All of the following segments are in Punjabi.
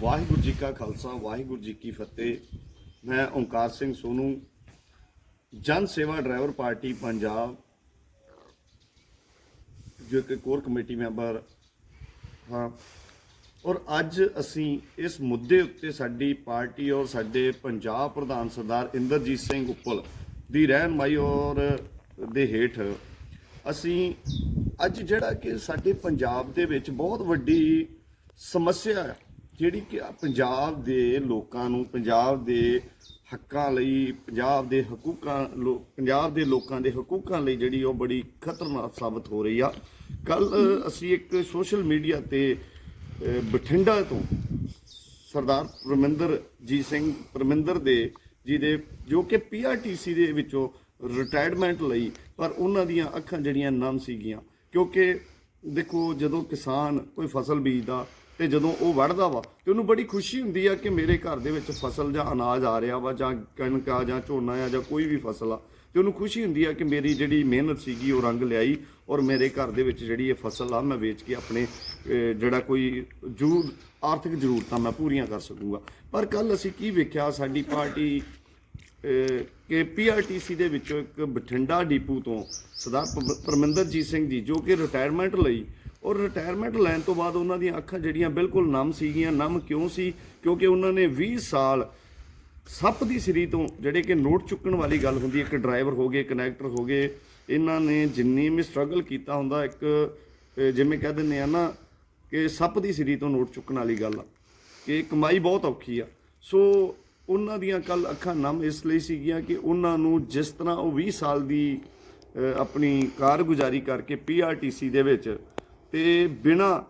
ਵਾਹਿਗੁਰੂ ਜੀ ਕਾ ਖਾਲਸਾ, ਵਾਹਿਗੁਰੂ ਜੀ ਕੀ ਫਤਿਹ। ਮੈਂ ਓਂਕਾਰ ਸਿੰਘ ਸੋਨੂ, ਜਨ ਸੇਵਾ ਡਰਾਈਵਰ ਪਾਰਟੀ, ਪੰਜਾਬ। ਜੋ ਕਿ ਕੋਰ ਕਮੇਟੀ ਮੈਂਬਰ, ਹਾਂ। ਔਰ ਅੱਜ ਅਸੀਂ ਇਸ ਮੁੱਦੇ ਉੱਤੇ ਸਾਡੀ ਪਾਰਟੀ ਔਰ ਸਾਡੇ ਪੰਜਾਬ ਪ੍ਰਧਾਨ ਸਰਦਾਰ ਇੰਦਰਜੀਤ ਸਿੰਘ ਉੱਪਲ ਦੀ ਰਹਿਨਮਾਈ ਔਰ ਦੇ ਹੇਠ, ਅਸੀਂ ਅੱਜ ਜਿਹੜਾ ਕਿ ਸਾਡੇ ਪੰਜਾਬ ਦੇ ਵਿੱਚ ਬਹੁਤ ਵੱਡੀ ਸਮੱਸਿਆ ਹੈ। ਜਿਹੜੀ ਕਿ ਪੰਜਾਬ ਦੇ ਲੋਕਾਂ ਨੂੰ, ਪੰਜਾਬ ਦੇ ਹੱਕਾਂ ਲਈ, ਪੰਜਾਬ ਦੇ ਹਕੂਕਾਂ ਲੋ- ਪੰਜਾਬ ਦੇ ਲੋਕਾਂ ਦੇ ਹਕੂਕਾਂ ਲਈ ਜਿਹੜੀ ਉਹ ਬੜੀ ਖਤਰਨਾਕ ਸਾਬਤ ਹੋ ਰਹੀ ਆ। ਕੱਲ ਅਸੀਂ ਇੱਕ ਸੋਸ਼ਲ ਮੀਡੀਆ ਤੇ ਬਠਿੰਡਾ ਤੋਂ ਸਰਦਾਰ ਪਰਮਿੰਦਰ ਜੀ ਸਿੰਘ, ਪਰਮਿੰਦਰ ਦੇ, ਜੀ ਦੇ, ਜੋ ਕਿ ਪੀਆਰਟੀਸੀ ਦੇ ਵਿੱਚੋਂ ਰਿਟਾਇਰਮੈਂਟ ਲਈ, ਪਰ ਉਹਨਾਂ ਦੀਆਂ ਅੱਖਾਂ ਜਿਹੜੀਆਂ ਨਮ ਸੀਗੀਆਂ। ਕਿਉਂਕਿ ਦੇਖੋ, ਜਦੋਂ ਕਿਸਾਨ ਕੋਈ ਫਸਲ ਬੀਜਦਾ ਤੇ ਜਦੋਂ ਉਹ ਵੜਦਾ ਵਾ ਤੇ ਉਹਨੂੰ ਬੜੀ ਖੁਸ਼ੀ ਹੁੰਦੀ ਆ ਕਿ ਮੇਰੇ ਘਰ ਦੇ ਵਿੱਚ ਫਸਲ ਜਾਂ ਅਨਾਜ ਆ ਰਿਹਾ ਵਾ ਜਾਂ ਕਣਕ ਆ ਜਾਂ ਝੋਨਾ ਆ ਜਾਂ ਕੋਈ ਵੀ ਫਸਲ ਆ ਤੇ ਉਹਨੂੰ ਖੁਸ਼ੀ ਹੁੰਦੀ ਆ ਕਿ ਮੇਰੀ ਜਿਹੜੀ ਮਿਹਨਤ ਸੀਗੀ ਉਹ ਰੰਗ ਲਿਆਈ ਔਰ ਮੇਰੇ ਘਰ ਦੇ ਵਿੱਚ ਜਿਹੜੀ ਇਹ ਫਸਲ ਆ ਮੈਂ ਵੇਚ ਕੇ ਆਪਣੇ ਜਿਹੜਾ ਕੋਈ ਜ਼ਰੂਰ ਆਰਥਿਕ ਜ਼ਰੂਰਤਾਂ ਮੈਂ ਪੂਰੀਆਂ ਕਰ ਸਕੂੰਗਾ। ਪਰ ਕੱਲ ਅਸੀਂ ਕੀ ਵੇਖਿਆ ਸਾਡੀ ਪਾਰਟੀ ਅਹ, ਕਿ ਪੀਆਰਟੀਸੀ ਦੇ ਵਿੱਚੋਂ ਇੱਕ ਬਠਿੰਡਾ ਡੀਪੂ ਤੋਂ ਸਰਦਾਰ ਪਰਮਿੰਦਰਜੀਤ ਸਿੰਘ ਜੀ ਜੋ ਕਿ ਰਿਟਾਇਰਮੈਂਟ ਲਈ ਔਰ ਰਿਟਾਇਰਮੈਂਟ ਲੈਣ ਤੋਂ ਬਾਅਦ ਉਹਨਾਂ ਦੀਆਂ ਅੱਖਾਂ ਜਿਹੜੀਆਂ ਬਿਲਕੁਲ ਨਮ ਸੀਗੀਆਂ, ਨਮ ਕਿਉਂ ਸੀ? ਕਿਉਂਕਿ ਉਹਨਾਂ ਨੇ 20 ਸਾਲ ਸੱਪ ਦੀ ਸਿਰੀ ਤੋਂ ਜਿਹੜੇ ਕਿ ਨੋਟ ਚੁੱਕਣ ਵਾਲੀ ਗੱਲ ਹੁੰਦੀ ਇੱਕ ਡਰਾਈਵਰ ਹੋ ਗਏ ਕਨੈਕਟਰ ਹੋ ਗਏ, ਇਹਨਾਂ ਨੇ ਜਿੰਨੀ ਵੀ ਸਟਰਗਲ ਕੀਤਾ ਹੁੰਦਾ, ਇੱਕ ਜਿਵੇਂ ਕਹਿ ਦਿੰਦੇ ਆ ਨਾ ਕਿ ਸੱਪ ਦੀ ਸਿਰੀ ਤੋਂ ਨੋਟ ਚੁੱਕਣ ਵਾਲੀ ਗੱਲ ਆ, ਕਿ ਕਮਾਈ ਬਹੁਤ ਔਖੀ ਆ। ਸੋ ਉਹਨਾਂ ਦੀਆਂ ਕੱਲ ਅੱਖਾਂ ਨਮ ਇਸ ਲਈ ਸੀਗੀਆਂ ਕਿ ਉਹਨਾਂ ਨੂੰ ਜਿਸ ਤਰ੍ਹਾਂ ਉਹ 20 ਸਾਲ ਦੀ ਆਪਣੀ ਕਾਰਗੁਜ਼ਾਰੀ ਕਰਕੇ ਪੀਆਰਟੀਸੀ ਦੇ ਵਿੱਚ ਤੇ ਬਿਨਾ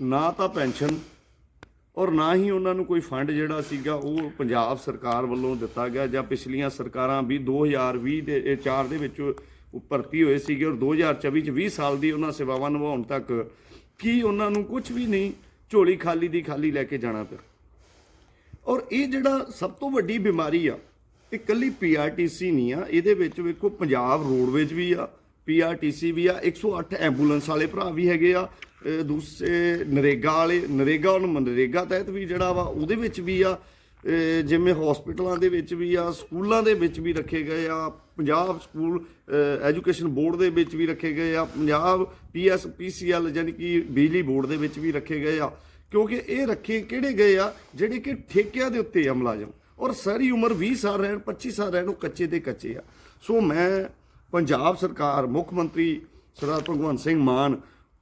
ਨਾ ਤਾਂ ਪੈਨਸ਼ਨ ਔਰ ਨਾ ਹੀ ਉਹਨਾਂ ਨੂੰ ਕੋਈ ਫੰਡ ਜਿਹੜਾ ਸੀਗਾ ਉਹ ਪੰਜਾਬ ਸਰਕਾਰ ਵੱਲੋਂ ਦਿੱਤਾ ਗਿਆ ਜਾਂ ਪਿਛਲੀਆਂ ਸਰਕਾਰਾਂ ਵੀ 2020 ਦੇ, ਇਹ 4 ਦੇ ਵਿੱਚ ਭਰਤੀ ਹੋਏ ਸੀਗੇ ਔਰ 2024 ਚ 20 ਸਾਲ ਦੀ ਉਹਨਾਂ ਸੇਵਾਵਾਂ ਨਿਭਾਉਣ ਤੱਕ ਕੀ ਉਹਨਾਂ ਨੂੰ ਕੁਝ ਵੀ ਨਹੀਂ ਝੋਲੀ ਖਾਲੀ ਦੀ ਖਾਲੀ ਲੈ ਕੇ ਜਾਣਾ ਪਿਆ। ਔਰ ਇਹ ਜਿਹੜਾ ਸਭ ਤੋਂ ਵੱਡੀ ਬਿਮਾਰੀ ਆ, ਇਹ ਕੱਲੀ ਪੀਆਰਟੀਸੀ ਨਹੀਂ ਆ, ਇਹਦੇ ਵਿੱਚ ਵੇਖੋ ਪੰਜਾਬ ਰੋਡਵੇਜ ਵੀ ਆ ਪੀਆਰਟੀਸੀ ਵੀ ਆ 108 ਐਂਬੂਲੈਂਸ ਵਾਲੇ ਭਰਾ ਵੀ ਹੈਗੇ ਆ ਦੂਸਰੇ ਨਰੇਗਾ ਵਾਲੇ, ਨਰੇਗਾ ਔਰ ਮਨਰੇਗਾ ਤਹਿਤ ਵੀ ਜਿਹੜਾ ਵਾ, ਉਹਦੇ ਵਿੱਚ ਵੀ ਆ ਜਿਵੇਂ ਹਸਪੀਟਲਾਂ ਦੇ ਵਿੱਚ ਵੀ ਆ, ਸਕੂਲਾਂ ਦੇ ਵਿੱਚ ਵੀ ਰੱਖੇ ਗਏ ਆ, ਪੰਜਾਬ ਸਕੂਲ ਐਜੂਕੇਸ਼ਨ ਬੋਰਡ ਦੇ ਵਿੱਚ ਵੀ ਰੱਖੇ ਗਏ ਆ, ਪੰਜਾਬ ਪੀਐਸ ਪੀਸੀਐਲ ਯਾਨੀ ਕਿ ਬਿਜਲੀ ਬੋਰਡ ਦੇ ਵਿੱਚ ਵੀ ਰੱਖੇ ਗਏ ਆ, ਕਿਉਂਕਿ ਇਹ ਰੱਖੇ ਕਿਹੜੇ ਗਏ ਆ, ਜਿਹੜੇ ਕਿ ਠੇਕਿਆਂ ਦੇ ਉੱਤੇ ਆ ਮੁਲਾਜ਼ਮ, ਔਰ ਸਾਰੀ ਉਮਰ 20 ਸਾਲ ਰਹਿਣ 25 ਸਾਲ ਰਹਿਣ, ਉਹ ਕੱਚੇ ਦੇ ਕੱਚੇ ਆ। ਸੋ ਮੈਂ ਪੰਜਾਬ ਸਰਕਾਰ, ਮੁੱਖ ਮੰਤਰੀ ਸਰਦਾਰ ਭਗਵੰਤ ਸਿੰਘ ਮਾਨ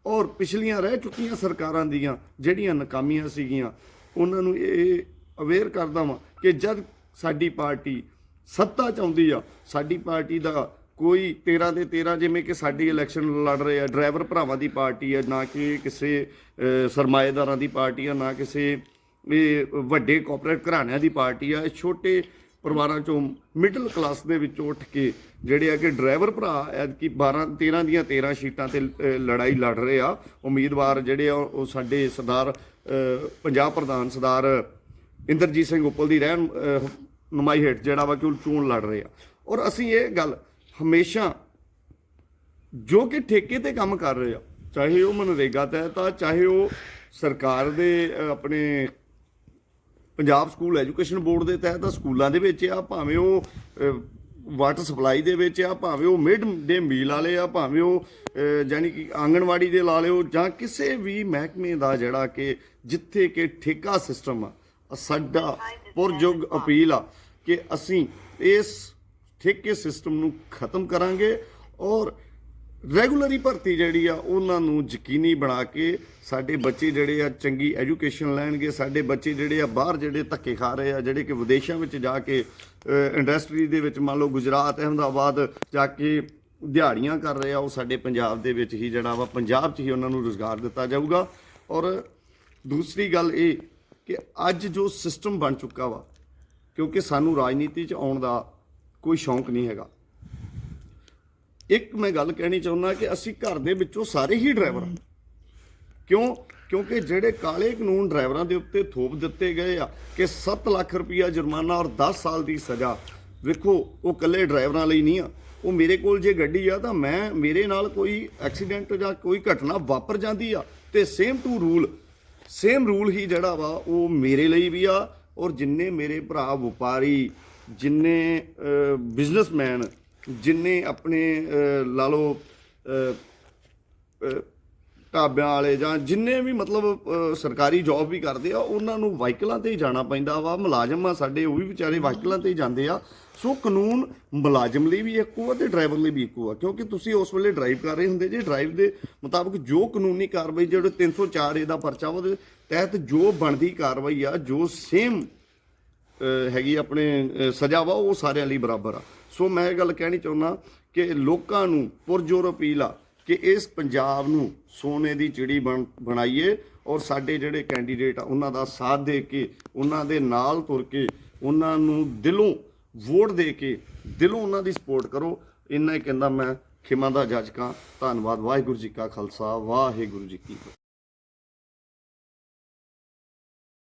ਔਰ ਪਿਛਲੀਆਂ ਰਹਿ ਚੁੱਕੀਆਂ ਸਰਕਾਰਾਂ ਦੀਆਂ ਜਿਹੜੀਆਂ ਨਾਕਾਮੀਆਂ ਸੀਗੀਆਂ, ਉਹਨਾਂ ਨੂੰ ਇਹ ਅਵੇਅਰ ਕਰਦਾ ਵਾਂ ਕਿ ਜਦ ਸਾਡੀ ਪਾਰਟੀ ਸੱਤਾ ਚ ਆਉਂਦੀ ਆ, ਸਾਡੀ ਪਾਰਟੀ ਦਾ ਕੋਈ 13 ਦੇ 13 ਜਿਵੇਂ ਕਿ ਸਾਡੀ ਇਲੈਕਸ਼ਨ ਲੜ ਰਹੇ ਆ, ਡਰਾਈਵਰ ਭਰਾਵਾਂ ਦੀ ਪਾਰਟੀ ਆ, ਨਾ ਕਿ ਕਿਸੇ ਸਰਮਾਏਦਾਰਾਂ ਦੀ ਪਾਰਟੀ ਆ, ਨਾ ਕਿਸੇ, ਇਹ, ਵੱਡੇ ਕਾਰਪੋਰੇਟ ਘਰਾਣਿਆਂ ਦੀ ਪਾਰਟੀ ਆ, ਇਹ ਛੋਟੇ ਪਰਿਵਾਰਾਂ ਚੋਂ ਮਿਡਲ ਕਲਾਸ ਦੇ ਵਿੱਚੋਂ ਉੱਠ ਕੇ ਜਿਹੜੇ ਆ ਕਿ ਡਰਾਈਵਰ ਭਰਾ ਐਤਕੀ 12 13 ਦੀਆਂ 13 ਸੀਟਾਂ ਤੇ ਲੜਾਈ ਲੜ ਰਹੇ ਆ। ਉਮੀਦਵਾਰ ਜਿਹੜੇ ਆ ਉਹ ਸਾਡੇ ਸਰਦਾਰ ਪੰਜਾਬ ਪ੍ਰਧਾਨ ਸਰਦਾਰ ਇੰਦਰਜੀਤ ਸਿੰਘ ਉੱਪਲ ਦੀ ਰਹਿਣ ਅਹ, ਨੁਮਾਈ ਹੇਠ ਜਿਹੜਾ ਵਾ ਕਿ ਉਹ ਚੋਣ ਲੜ ਰਹੇ ਆ। ਔਰ ਅਸੀਂ ਇਹ ਗੱਲ ਹਮੇਸ਼ਾ ਜੋ ਕਿ ਠੇਕੇ ਤੇ ਕੰਮ ਕਰ ਰਹੇ ਆ ਚਾਹੇ ਉਹ ਮਨਰੇਗਾ ਤਹਿਤ ਆ ਚਾਹੇ ਉਹ ਸਰਕਾਰ ਦੇ ਆਪਣੇ ਪੰਜਾਬ ਸਕੂਲ ਐਜੂਕੇਸ਼ਨ ਬੋਰਡ ਦੇ ਤਹਿਤ ਆ ਸਕੂਲਾਂ ਦੇ ਵਿੱਚ ਆ ਭਾਵੇਂ ਉਹ ਵਾਟਰ ਸਪਲਾਈ ਦੇ ਵਿੱਚ ਆ ਭਾਵੇਂ ਉਹ ਮਿਡ ਡੇ ਮੀਲ ਵਾਲੇ ਆ ਭਾਵੇਂ ਉਹ ਅਹ, ਜਾਣੀ ਕਿ ਆਂਗਣਵਾੜੀ ਦੇ ਲਾ ਲਿਓ ਜਾਂ ਕਿਸੇ ਵੀ ਮਹਿਕਮੇ ਦਾ ਜਿਹੜਾ ਕਿ ਜਿੱਥੇ ਕਿ ਠੇਕਾ ਸਿਸਟਮ ਆ ਸਾਡਾ ਪੁਰਜੋਗ ਅਪੀਲ ਆ ਕਿ ਅਸੀਂ ਇਸ ਠੇਕੇ ਸਿਸਟਮ ਨੂੰ ਖਤਮ ਕਰਾਂਗੇ ਔਰ ਰੈਗੂਲਰੀ ਭਰਤੀ ਜਿਹੜੀ ਆ, ਉਹਨਾਂ ਨੂੰ ਯਕੀਨੀ ਬਣਾ ਕੇ ਸਾਡੇ ਬੱਚੇ ਜਿਹੜੇ ਆ, ਚੰਗੀ ਐਜੂਕੇਸ਼ਨ ਲੈਣਗੇ। ਸਾਡੇ ਬੱਚੇ ਜਿਹੜੇ ਆ, ਬਾਹਰ ਜਿਹੜੇ ਧੱਕੇ ਖਾ ਰਹੇ ਆ, ਜਿਹੜੇ ਕਿ ਵਿਦੇਸ਼ਾਂ ਵਿੱਚ ਜਾ ਕੇ ਇੰਡਸਟਰੀ ਦੇ ਵਿੱਚ ਮੰਨ ਲਓ ਗੁਜਰਾਤ, ਅਹਿਮਦਾਬਾਦ ਜਾ ਕੇ ਦਿਹਾੜੀਆਂ ਕਰ ਰਹੇ ਆ, ਉਹ ਸਾਡੇ ਪੰਜਾਬ ਦੇ ਵਿੱਚ ਹੀ ਜਿਹੜਾ ਵਾ, ਪੰਜਾਬ 'ਚ ਹੀ ਉਹਨਾਂ ਨੂੰ ਰੋਜ਼ਗਾਰ ਦਿੱਤਾ ਜਾਊਗਾ। ਔਰ ਦੂਸਰੀ ਗੱਲ ਇਹ ਕਿ ਅੱਜ ਜੋ ਸਿਸਟਮ ਬਣ ਚੁੱਕਾ ਵਾ, ਕਿਉਂਕਿ ਸਾਨੂੰ ਰਾਜਨੀਤੀ 'ਚ ਆਉਣ ਦਾ ਕੋਈ ਸ਼ੌਂਕ ਨਹੀਂ ਹੈਗਾ। ਇੱਕ ਮੈਂ ਗੱਲ ਕਹਿਣੀ ਚਾਹੁੰਦਾ ਕਿ ਅਸੀਂ ਘਰ ਦੇ ਵਿੱਚੋਂ ਸਾਰੇ ਹੀ ਡਰਾਈਵਰ ਹਾਂ। ਕਿਉਂ? ਕਿਉਂਕਿ ਜਿਹੜੇ ਕਾਲੇ ਕਾਨੂੰਨ ਡਰਾਈਵਰਾਂ ਦੇ ਉੱਤੇ ਥੋਪ ਦਿੱਤੇ ਗਏ ਆ ਕਿ 7 ਲੱਖ ਰੁਪਇਆ ਜੁਰਮਾਨਾ ਔਰ 10 ਸਾਲ ਦੀ ਸਜ਼ਾ, ਵੇਖੋ, ਉਹ ਕੱਲੇ ਡਰਾਈਵਰਾਂ ਲਈ ਨਹੀਂ ਆ। ਉਹ ਮੇਰੇ ਕੋਲ ਜੇ ਗੱਡੀ ਆ ਤਾਂ ਮੈਂ, ਮੇਰੇ ਨਾਲ ਕੋਈ ਐਕਸੀਡੈਂਟ ਜਾਂ ਕੋਈ ਘਟਨਾ ਵਾਪਰ ਜਾਂਦੀ ਆ ਤੇ same to rule same rule ਹੀ ਜਿਹੜਾ ਵਾ ਉਹ ਮੇਰੇ ਲਈ ਵੀ ਆ ਔਰ ਜਿੰਨੇ ਮੇਰੇ ਭਰਾ ਵਪਾਰੀ, ਜਿੰਨੇ ਬਿਜ਼ਨਸਮੈਨ ਜਿੰਨੇ ਆਪਣੇ ਲਾ ਲਓ ਢਾਬਿਆਂ ਵਾਲੇ ਜਾਂ ਜਿੰਨੇ ਵੀ ਮਤਲਬ ਸਰਕਾਰੀ ਜੌਬ ਵੀ ਕਰਦੇ ਆ, ਉਹਨਾਂ ਨੂੰ ਵਾਹੀਕਲਾਂ ਤੇ ਹੀ ਜਾਣਾ ਪੈਂਦਾ ਵਾ। ਮੁਲਾਜ਼ਮ ਆ ਸਾਡੇ, ਉਹ ਵੀ ਵਿਚਾਰੇ ਵਾਹੀਕਲਾਂ ਤੇ ਹੀ ਜਾਂਦੇ ਆ। ਸੋ ਕਾਨੂੰਨ ਮੁਲਾਜ਼ਮ ਲਈ ਵੀ ਇੱਕੋ ਆ ਤੇ ਡਰਾਈਵਰ ਲਈ ਵੀ ਇੱਕੋ ਆ। ਕਿਉਂਕਿ ਤੁਸੀਂ ਉਸ ਵੇਲੇ ਡਰਾਈਵ ਕਰ ਰਹੇ ਹੁੰਦੇ। ਜੇ ਡਰਾਈਵ ਦੇ ਮੁਤਾਬਕ ਜੋ ਕਾਨੂੰਨੀ ਕਾਰਵਾਈ, ਜਿਹੜੇ 304 ਏ ਦਾ ਪਰਚਾ ਉਹਦੇ ਤਹਿਤ ਜੋ ਬਣਦੀ ਕਾਰਵਾਈ ਆ, ਜੋ ਸੇਮ ਹੈਗੀ ਆਪਣੇ ਸਜ਼ਾ ਵਾ, ਉਹ ਸਾਰਿਆਂ ਲਈ ਬਰਾਬਰ ਆ। ਸੋ ਮੈਂ ਇਹ ਗੱਲ ਕਹਿਣੀ ਚਾਹੁੰਦਾ ਕਿ ਲੋਕਾਂ ਨੂੰ ਪੁਰਜੋਰ ਅਪੀਲ ਆ ਕਿ ਇਸ ਪੰਜਾਬ ਨੂੰ ਸੋਨੇ ਦੀ ਚਿੜੀ ਬਣ, ਬਣਾਈਏ ਔਰ ਸਾਡੇ ਜਿਹੜੇ ਕੈਂਡੀਡੇਟ ਆ, ਉਹਨਾਂ ਦਾ ਸਾਥ ਦੇ ਕੇ, ਉਹਨਾਂ ਦੇ ਨਾਲ ਤੁਰ ਕੇ, ਉਹਨਾਂ ਨੂੰ ਦਿਲੋਂ ਵੋਟ ਦੇ ਕੇ, ਦਿਲੋਂ ਉਹਨਾਂ ਦੀ ਸਪੋਰਟ ਕਰੋ। ਇੰਨਾ ਹੀ ਕਹਿੰਦਾ ਮੈਂ, ਖਿਮਾ ਦਾ ਜੱਜ ਕਾ ਧੰਨਵਾਦ। ਵਾਹਿਗੁਰੂ ਜੀ ਕਾ ਖਾਲਸਾ। ਵਾਹਿਗੁਰੂ ਜੀ ਕੀ